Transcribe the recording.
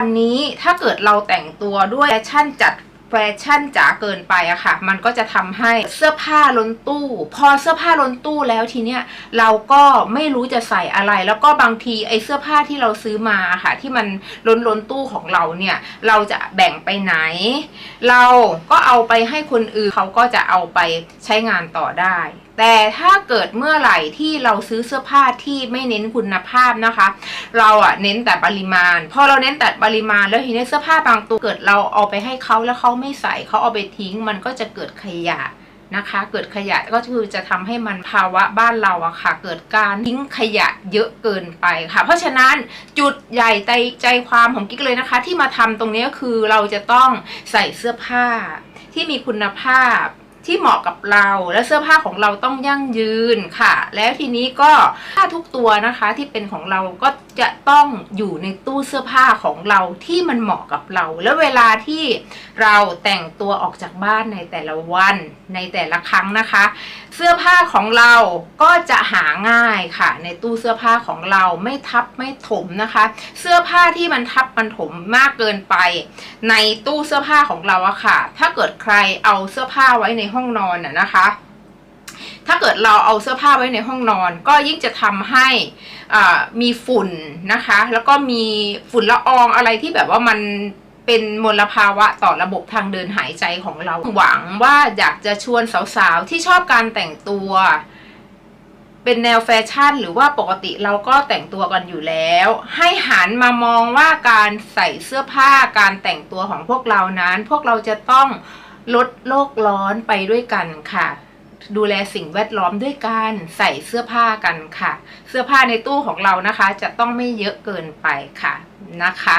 อันนี้ถ้าเกิดเราแต่งตัวด้วยแฟชั่นจัดแฟชั่นจ๋าเกินไปอะค่ะ มันก็จะทำให้เสื้อผ้าล้นตู้ พอเสื้อผ้าล้นตู้แล้วทีเนี้ยเราก็ไม่รู้จะใส่อะไร แล้วก็บางทีไอ้เสื้อผ้าที่เราซื้อมาค่ะ ที่มันล้นล้นตู้ของเราเนี่ย เราจะแบ่งไปไหน เราก็เอาไปให้คนอื่นเขาก็จะเอาไปใช้งานต่อได้ แต่ถ้าเกิดเมื่อไหร่ที่เราซื้อเสื้อผ้าที่ไม่เน้นคุณภาพนะคะ เราอะเน้นแต่ปริมาณ พอเราเน้นแต่ปริมาณแล้วทีนี้เสื้อผ้าบางตัวเกิดเราเอาไปให้เขาแล้วเขาไม่ใส่เขาเอาไปทิ้ง มันก็จะเกิดขยะนะคะ เกิดขยะก็คือจะทำให้มันภาวะบ้านเราอะค่ะ เกิดการทิ้งขยะเยอะเกินไปค่ะ เพราะฉะนั้นจุดใหญ่ใจใจความของกิ๊กเลยนะคะ ที่มาทำตรงนี้ก็คือเราจะต้องใส่เสื้อผ้าที่มีคุณภาพ ที่เหมาะกับเราและเสื้อผ้าของเราต้องยั่งยืนค่ะ แล้วทีนี้ก็ผ้าทุกตัวนะคะที่เป็นของเราก็จะต้องอยู่ในตู้เสื้อผ้าของเราที่มันเหมาะกับเรา แล้วเวลาที่เราแต่งตัวออกจากบ้านในแต่ละวันในแต่ละครั้งนะคะ เสื้อผ้าของเราก็จะหาง่ายค่ะ ในตู้เสื้อผ้าของเราไม่ทับไม่ถมนะคะ เสื้อผ้าที่มันทับมันถมมากเกินไป ในตู้เสื้อผ้าของเราอะค่ะ ถ้าเกิดใครเอาเสื้อผ้าไว้ในห้องนอนอะนะคะ ถ้าเกิดเราเอาเสื้อผ้าไว้ในห้องนอน ก็ยิ่งจะทำให้มีฝุ่นนะคะ แล้วก็มีฝุ่นละอองอะไรที่แบบว่ามันเป็นมลภาวะต่อระบบทางเดินหายใจของเรา หวังว่าอยากจะชวนสาวๆ ที่ชอบการแต่งตัว เป็นแนวแฟชั่น หรือว่าปกติเราก็แต่งตัวกันอยู่แล้ว ให้หันมามองว่าการใส่เสื้อผ้าการแต่งตัวของพวกเรานั้น พวกเราจะต้อง ลดโลกร้อนไปด้วยกันค่ะ ดูแลสิ่งแวดล้อมด้วยการใส่เสื้อผ้ากันค่ะ เสื้อผ้าในตู้ของเรานะคะ จะต้องไม่เยอะเกินไปค่ะนะคะ